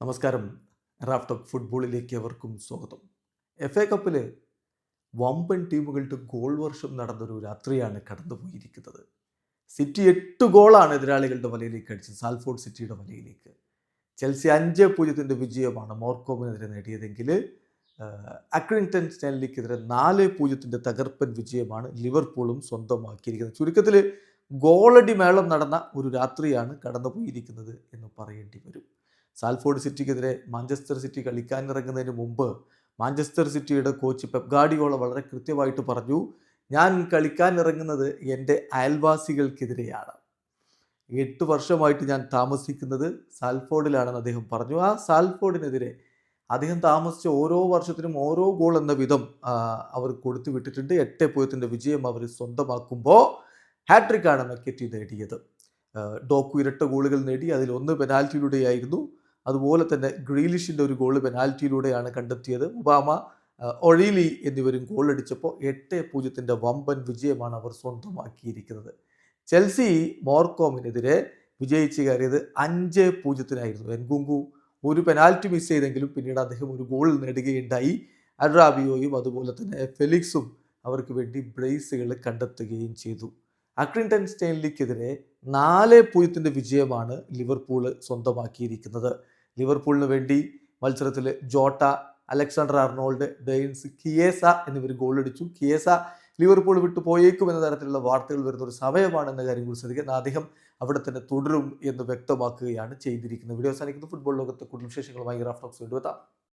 നമസ്കാരം. Raf talk ഫുട്ബോളിലേക്ക് അവർക്കും സ്വാഗതം. എഫ് എ കപ്പിൽ വമ്പൻ ടീമുകളുടെ ഗോൾ വർഷം നടന്നൊരു രാത്രിയാണ് കടന്നുപോയിരിക്കുന്നത്. സിറ്റി എട്ട് ഗോളാണ് എതിരാളികളുടെ വലയിലേക്ക് അടിച്ചത് സാൽഫോർഡ് സിറ്റിയുടെ വലയിലേക്ക്. ചെൽസി അഞ്ച് പൂജ്യത്തിന്റെ വിജയമാണ് മോർക്കോമിനെതിരെ നേടിയതെങ്കിൽ അക്രിങ്ടൺ സ്റ്റാൻലിക്കെതിരെ നാല് പൂജ്യത്തിന്റെ തകർപ്പൻ വിജയമാണ് ലിവർപൂളും സ്വന്തമാക്കിയിരിക്കുന്നത്. ചുരുക്കത്തിൽ ഗോളടി മേളം നടന്ന ഒരു രാത്രിയാണ് കടന്നുപോയിരിക്കുന്നത് എന്ന് പറയേണ്ടി വരും. സാൽഫോർഡ് സിറ്റിക്കെതിരെ മാഞ്ചസ്റ്റർ സിറ്റി കളിക്കാനിറങ്ങുന്നതിന് മുമ്പ് മാഞ്ചസ്റ്റർ സിറ്റിയുടെ കോച്ച് പെപ് ഗാർഡിയോള വളരെ കൃത്യമായിട്ട് പറഞ്ഞു ഞാൻ കളിക്കാൻ ഇറങ്ങുന്നത് എന്റെ അയൽവാസികൾക്കെതിരെയാണ്. എട്ട് വർഷമായിട്ട് ഞാൻ താമസിക്കുന്നത് സാൽഫോർഡിലാണെന്ന് അദ്ദേഹം പറഞ്ഞു. ആ സാൽഫോർഡിനെതിരെ അദ്ദേഹം താമസിച്ച ഓരോ വർഷത്തിനും ഓരോ ഗോൾ എന്ന വിധം അവർ കൊടുത്തു വിട്ടിട്ടുണ്ട്. എട്ട് പൂജ്യത്തിന്റെ വിജയം അവർ സ്വന്തമാക്കുമ്പോൾ ഹാട്രിക്കാണ് മെക്കറ്റി നേടിയത്. ഡോക്കു ഇരട്ട ഗോളുകൾ നേടി അതിൽ ഒന്ന് പെനാൽറ്റിയിലൂടെയായിരുന്നു. അതുപോലെ തന്നെ ഗ്രീലിഷിന്റെ ഒരു ഗോൾ പെനാൽറ്റിയിലൂടെയാണ് കണ്ടെത്തിയത്. ഒബാമ ഒഴീലി എന്നിവരും ഗോളടിച്ചപ്പോൾ എട്ട് പൂജ്യത്തിന്റെ വമ്പൻ വിജയമാണ് അവർ സ്വന്തമാക്കിയിരിക്കുന്നത്. ചെൽസി മോർക്കോമിനെതിരെ വിജയിച്ച് കയറിയത് അഞ്ച് പൂജ്യത്തിനായിരുന്നു. എൻകുങ്കു ഒരു പെനാൽറ്റി മിസ് ചെയ്തെങ്കിലും പിന്നീട് അദ്ദേഹം ഒരു ഗോൾ നേടുകയുണ്ടായി. അഡ്രാബിയോയും അതുപോലെ തന്നെ ഫെലിക്സും അവർക്ക് വേണ്ടി ബ്രേസുകൾ കണ്ടെത്തുകയും ചെയ്തു. അക്രിൻടൺ സ്റ്റൈൻലിക്കെതിരെ നാല് പൂജ്യത്തിന്റെ വിജയമാണ് ലിവർപൂൾ സ്വന്തമാക്കിയിരിക്കുന്നത്. ലിവർപൂളിന് വേണ്ടി മത്സരത്തിൽ Jota Alexander Arnold Danns Chiesa എന്നിവർ ഗോളടിച്ചു. കിയേസ ലിവർപൂൾ വിട്ടു പോയേക്കും എന്ന തരത്തിലുള്ള വാർത്തകൾ വരുന്ന ഒരു സമയമാണ് എന്ന കാര്യം കൂടി ശ്രദ്ധിക്കുക. എന്നാൽ അദ്ദേഹം അവിടെ തന്നെ തുടരും എന്ന് വ്യക്തമാക്കുകയാണ് ചെയ്തിരിക്കുന്നത്. വീഡിയോ അവസാനിക്കുന്ന. ഫുട്ബോൾ ലോകത്തെ കൂടുതൽ വിശേഷങ്ങളുമായി വീണ്ടും എത്താം.